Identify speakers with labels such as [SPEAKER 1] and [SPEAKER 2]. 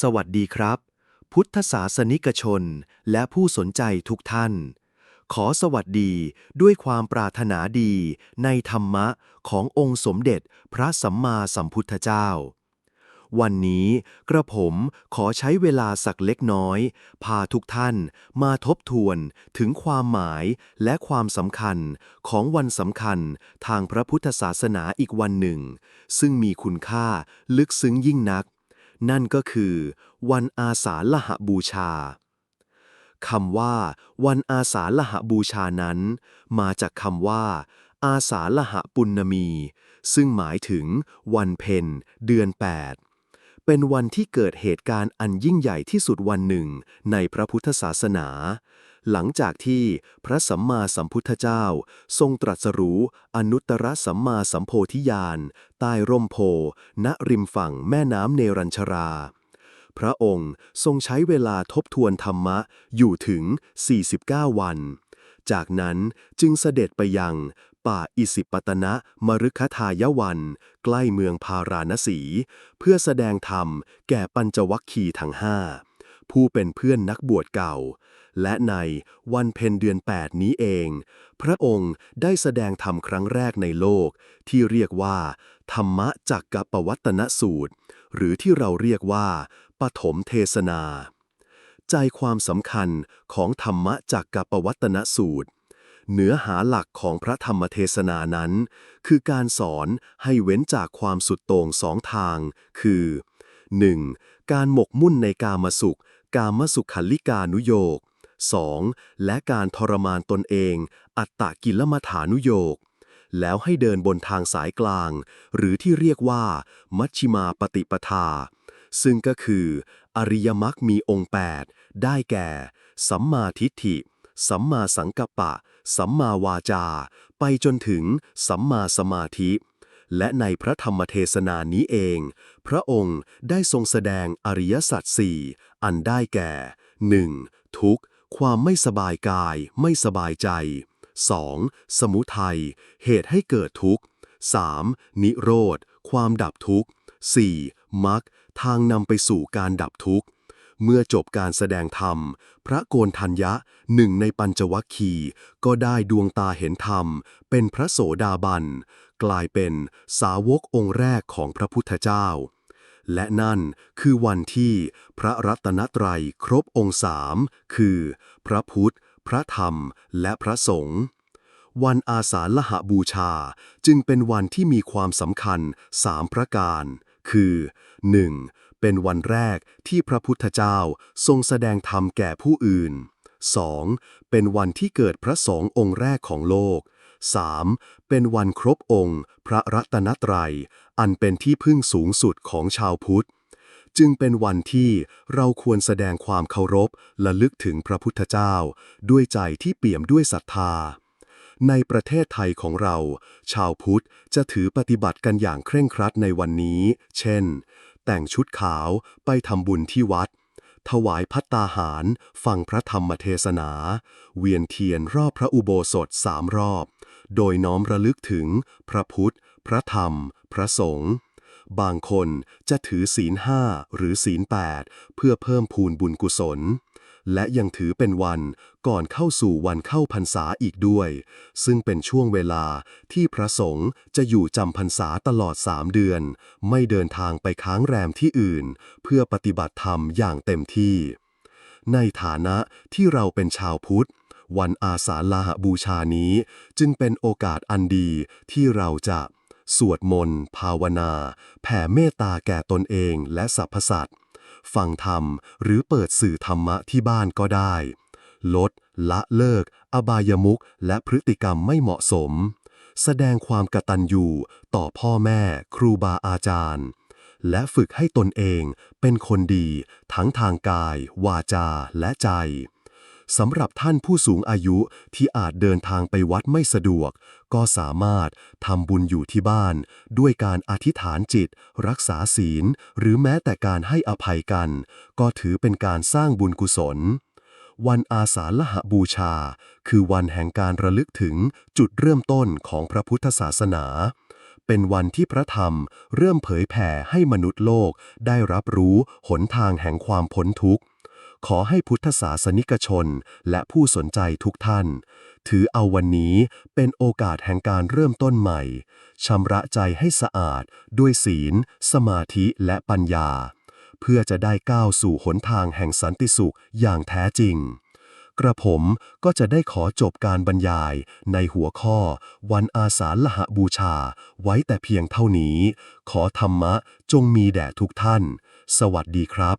[SPEAKER 1] สวัสดีครับ พุทธศาสนิกชนและผู้สนใจทุกท่าน ขอสวัสดีด้วยความปรารถนาดีในธรรมะขององค์สมเด็จพระสัมมาสัมพุทธเจ้า วันนี้กระผมขอใช้เวลาสักเล็กน้อย พาทุกท่านมาทบทวนถึงความหมายและความสำคัญของวันสำคัญทางพระพุทธศาสนาอีกวันหนึ่ง ซึ่งมีคุณค่าลึกซึ้งยิ่งนัก นั่นก็คือ วันอาสาฬหบูชาคำว่า วันอาสาฬหบูชานั้น มาจากคำว่า อาสาฬหปุณณมี ซึ่งหมายถึง วันเพ็ญเดือน 8 เป็นวันที่เกิดเหตุการณ์อันยิ่งใหญ่ที่สุดวันหนึ่งในพระพุทธศาสนา หลังจากที่พระสัมมาสัมพุทธเจ้า ทรงตรัสรู้อนุตตรสัมมาสัมโพธิญาณใต้ร่มโพ ณริมฝั่งแม่น้ำเนรัญชรา พระองค์ทรงใช้เวลาทบทวนธรรมะอยู่ถึง 49 วัน จากนั้นจึงเสด็จไปยังป่าอิสิปตนะมฤคทายวัน ใกล้เมืองพาราณสี เพื่อแสดงธรรมแก่ปัญจวัคคีย์ทั้งห้าผู้เป็นเพื่อนนักบวชเก่า และในวันเพ็ญเดือน 8 นี้เอง พระองค์ได้แสดงธรรมครั้งแรกในโลก ที่เรียกว่า ธรรมะจักกปวัตนสูตร หรือที่เราเรียกว่า ปฐมเทศนา ใจความสำคัญของธรรมะจักกปวัตนสูตรเนื้อหาหลักของพระธรรมเทศนานั้น คือการสอนให้เว้นจากความสุดโต่งสองทาง คือ 1. การหมกมุ่นในกามสุข กามสุขขันลิกานุโยก 2. และการทรมานตนเอง อัตตกิลมัฐานุโยกแล้วให้เดินบนทางสายกลาง หรือที่เรียกว่า มัชชิมาปฏิปทา ซึ่งก็คือ อริยมรรคมีองค์ 8 ได้แก่ สัมมาทิฏฐิ สัมมาสังกัปปะ สัมมาวาจา ไปจนถึงสัมมาสมาธิ และในพระธรรมเทศนานี้เอง พระองค์ได้ทรงแสดงอริยสัจสี่อันได้แก่ 1. ทุกข์ ความไม่สบายกาย ไม่สบายใจ 2. สมุทัย เหตุให้เกิดทุกข์ 3. นิโรธ ความดับทุกข์ 4. มรรคทางนำไปสู่การดับทุกข์ เมื่อจบการแสดงธรรม พระโกนทัญญะหนึ่งในปัญจวัคคีย์ก็ได้ดวงตาเห็นธรรม เป็นพระโสดาบัน กลายเป็นสาวกองค์แรกของพระพุทธเจ้า และนั่นคือวันที่พระรัตนตรัยครบองค์สามคือ พระพุทธ พระธรรม และพระสงฆ์วันอาสาฬหบูชาจึงเป็นวันที่มีความสำคัญสามประการ คือ 1. เป็นวันแรกที่พระพุทธเจ้าทรงแสดงธรรมแก่ผู้อื่น 2. เป็นวันที่เกิดพระสงฆ์องค์แรกของโลก 3. เป็นวันครบองค์ พระรัตนตรัย อันเป็นที่พึ่งสูงสุดของชาวพุทธ จึงเป็นวันที่เราควรแสดงความเคารพและลึกถึงพระพุทธเจ้า ด้วยใจที่เปี่ยมด้วยศรัทธา ในประเทศไทยของเรา ชาวพุทธจะถือปฏิบัติกันอย่างเคร่งครัดในวันนี้ เช่น แต่งชุดขาวไปทำบุญที่วัดถวายพัตตาหาร ฟังพระธรรมเทศนา เวียนเทียนรอบพระอุโบสถสามรอบ โดยน้อมระลึกถึงพระพุทธ พระธรรม พระสงฆ์ บางคนจะถือศีลห้าหรือศีลแปดเพื่อเพิ่มพูนบุญกุศล และยังถือเป็นวันก่อนเข้าสู่วันเข้าพรรษาอีกด้วย ซึ่งเป็นช่วงเวลาที่พระสงฆ์จะอยู่จำพรรษาตลอดสามเดือน ไม่เดินทางไปค้างแรมที่อื่น เพื่อปฏิบัติธรรมอย่างเต็มที่ในฐานะที่เราเป็นชาวพุทธ วันอาสาฬหบูชานี้ จึงเป็นโอกาสอันดีที่เราจะสวดมนต์ ภาวนา แผ่เมตตาแก่ตนเองและสรรพสัตว์ฟังธรรมหรือเปิดสื่อธรรมะที่บ้านก็ได้ ลด ละเลิก อบายมุขและพฤติกรรมไม่เหมาะสม แสดงความกตัญญูต่อพ่อแม่ ครูบาอาจารย์ และฝึกให้ตนเองเป็นคนดีทั้งทางกาย วาจาและใจ สำหรับท่านผู้สูงอายุที่อาจเดินทางไปวัดไม่สะดวก ก็สามารถทำบุญอยู่ที่บ้าน ด้วยการอธิษฐานจิต รักษาศีล หรือแม้แต่การให้อภัยกัน ก็ถือเป็นการสร้างบุญกุศล วันอาสาฬหบูชา คือวันแห่งการระลึกถึงจุดเริ่มต้นของพระพุทธศาสนา
[SPEAKER 2] เป็นวันที่พระธรรมเริ่มเผยแผ่ให้มนุษย์โลกได้รับรู้หนทางแห่งความพ้นทุกข์ ขอให้พุทธศาสนิกชน และผู้สนใจทุกท่าน ถือเอาวันนี้เป็นโอกาสแห่งการเริ่มต้นใหม่ ชำระใจให้สะอาด ด้วยศีล สมาธิและปัญญา เพื่อจะได้ก้าวสู่หนทางแห่งสันติสุขอย่างแท้จริง กระผมก็จะได้ขอจบการบรรยายในหัวข้อ วันอาสาฬหบูชา ไว้แต่เพียงเท่านี้ ขอธรรมะจงมีแด่ทุกท่าน สวัสดีครับ